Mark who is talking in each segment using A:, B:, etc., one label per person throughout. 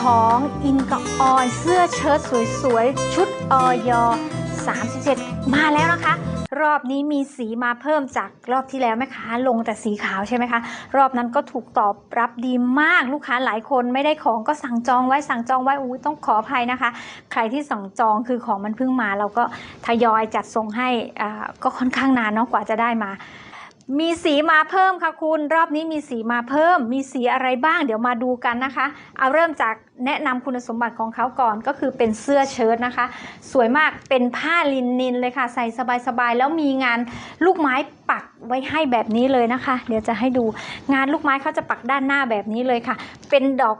A: ของอินกับออยเสื้อเชิ้ตสวยๆ ชุดออย37 มาแล้วนะคะ รอบนี้มีสีมาเพิ่มจากรอบที่แล้วไหมคะลงแต่สีขาวใช่ไหมคะ รอบนั้นก็ถูกตอบรับดีมากลูกค้าหลายคนไม่ได้ของก็สั่งจองไว้สั่งจองไว้อุ้ยต้องขออภัยนะคะ ใครที่สั่งจองคือของมันเพิ่งมา เราก็ทยอยจัดส่งให้อ่าก็ค่อนข้างนานเนาะกว่าจะได้มา มีสีมาเพิ่มค่ะคุณ รอบนี้มีสีมาเพิ่ม มีสีอะไรบ้าง เดี๋ยวมาดูกันนะคะ เอาเริ่มจากแนะนำคุณสมบัติของเขาก่อนก็คือเป็นเสื้อเชิ้ตนะคะ สวยมากเป็นผ้าลินินเลยค่ะ ใส่สบายๆ แล้วมีงานลูกไม้ปักไว้ให้แบบนี้เลยนะคะ เดี๋ยวจะให้ดูงานลูกไม้เขาจะปักด้านหน้าแบบนี้เลยค่ะ เป็นดอก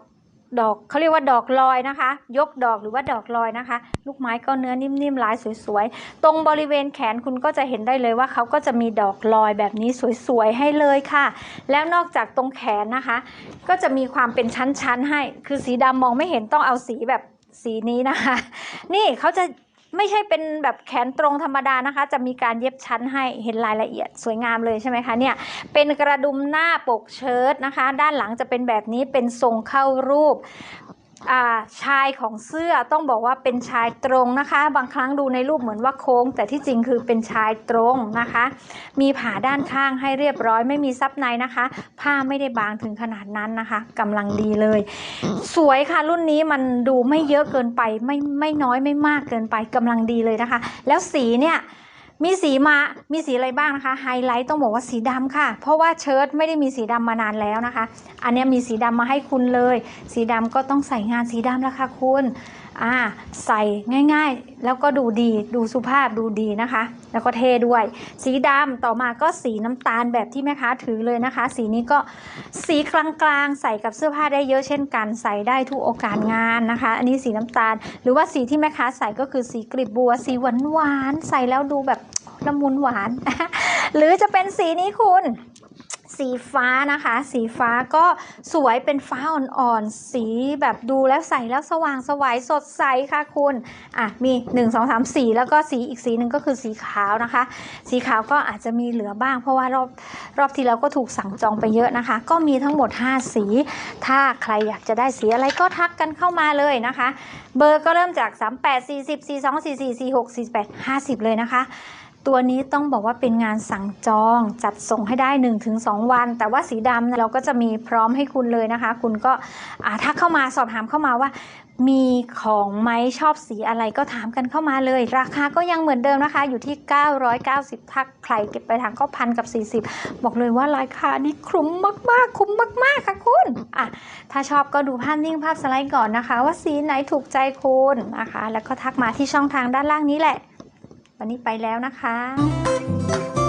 A: ดอกเขาเรียกว่าดอกลอยนะคะ ยกดอกหรือว่าดอกลอยนะคะ ลูกไม้ก็เนื้อนิ่มๆลายสวยๆ ตรงบริเวณแขนคุณก็จะเห็นได้เลยว่าเขาก็จะมีดอกลอยแบบนี้สวยๆให้เลยค่ะ แล้วนอกจากตรงแขนนะคะ ก็จะมีความเป็นชั้นๆให้ คือสีดำมองไม่เห็นต้องเอาสีแบบสีนี้นะคะ นี่เขาจะ ไม่ใช่เป็นแบบแขนตรงธรรมดานะคะ จะมีการเย็บชั้นให้เห็นรายละเอียดสวยงามเลยใช่ไหมคะเนี่ยเป็นกระดุมหน้าปกเชิ้ตนะคะ ด้านหลังจะเป็นแบบนี้เป็นทรงเข้ารูป ชายของเสื้อต้องบอกว่าเป็นชายตรงนะคะ บางครั้งดูในรูปเหมือนว่าโค้ง แต่ที่จริงคือเป็นชายตรงนะคะ มีผ่าด้านข้างให้เรียบร้อยไม่มีซับในนะคะ ผ้าไม่ได้บางถึงขนาดนั้นนะคะกำลังดีเลย สวยค่ะรุ่นนี้มันดูไม่เยอะเกินไปไม่ไม่น้อยไม่มากเกินไปกำลังดีเลยนะคะ แล้วสีเนี่ย มีสีมามีสีอะไรบ้างนะคะ ไฮไลท์ต้องบอกว่าสีดำค่ะ เพราะว่าเชิ้ตไม่ได้มีสีดำมานานแล้วนะคะ อันนี้มีสีดำมาให้คุณเลย สีดำก็ต้องใส่งานสีดำแล้วค่ะคุณ อ่าใส่ง่ายๆ แล้วก็ดูดีดูสุภาพดูดีนะคะ แล้วก็เท่ด้วย สีดำต่อมาก็สีน้ำตาลแบบที่แม่ค้าถือเลยนะคะ สีนี้ก็สีกลางๆ ใส่กับเสื้อผ้าได้เยอะเช่นกัน ใส่ได้ทุกโอกาสงานนะคะ อันนี้สีน้ำตาล หรือว่าสีที่แม่ค้าใส่ก็คือสีกลีบบัว สีหวานๆใส่แล้วดูแบบละมุนหวาน หรือจะเป็นสีนี้คุณ สีฟ้านะคะ สีฟ้าก็สวยเป็นฟ้าอ่อนๆ สีแบบดูแล้วใสแล้วสว่างสวยสดใสค่ะคุณอะมี 1 2 3 4 แล้วก็สีอีกสีหนึ่งก็คือสีขาวนะคะ สีขาวก็อาจจะมีเหลือบ้าง เพราะว่ารอบรอบที่แล้วก็ถูกสั่งจองไปเยอะนะคะ ก็มีทั้งหมด 5 สี ถ้าใครอยากจะได้สีอะไรก็ทักกันเข้ามาเลยนะคะ เบอร์ก็เริ่มจาก 38 40 42 44 46 48 50 เลยนะคะ ตัวนี้ต้องบอกว่าเป็นงานสั่งจองจัดส่งให้ได้ 1-2 วัน แต่ว่าสีดำเราก็จะมีพร้อมให้คุณเลยนะคะ คุณก็ถ้าเข้ามาสอบถามเข้ามาว่า มีของไหมชอบสีอะไรก็ถามกันเข้ามาเลย ราคาก็ยังเหมือนเดิมนะคะ อยู่ที่ 990ถ้าใครเก็บไปทางก็พันกับ 40 บอกเลยว่าราคานี้คุ้มมากๆ คุ้มมากๆค่ะคุณอะถ้าชอบก็ดูภาพนิ่งภาพสไลด์ก่อนนะคะ ว่าสีไหนถูกใจคุณนะคะ แล้วก็ทักมาที่ช่องทางด้านล่างนี้แหละ วันนี้ไปแล้วนะคะ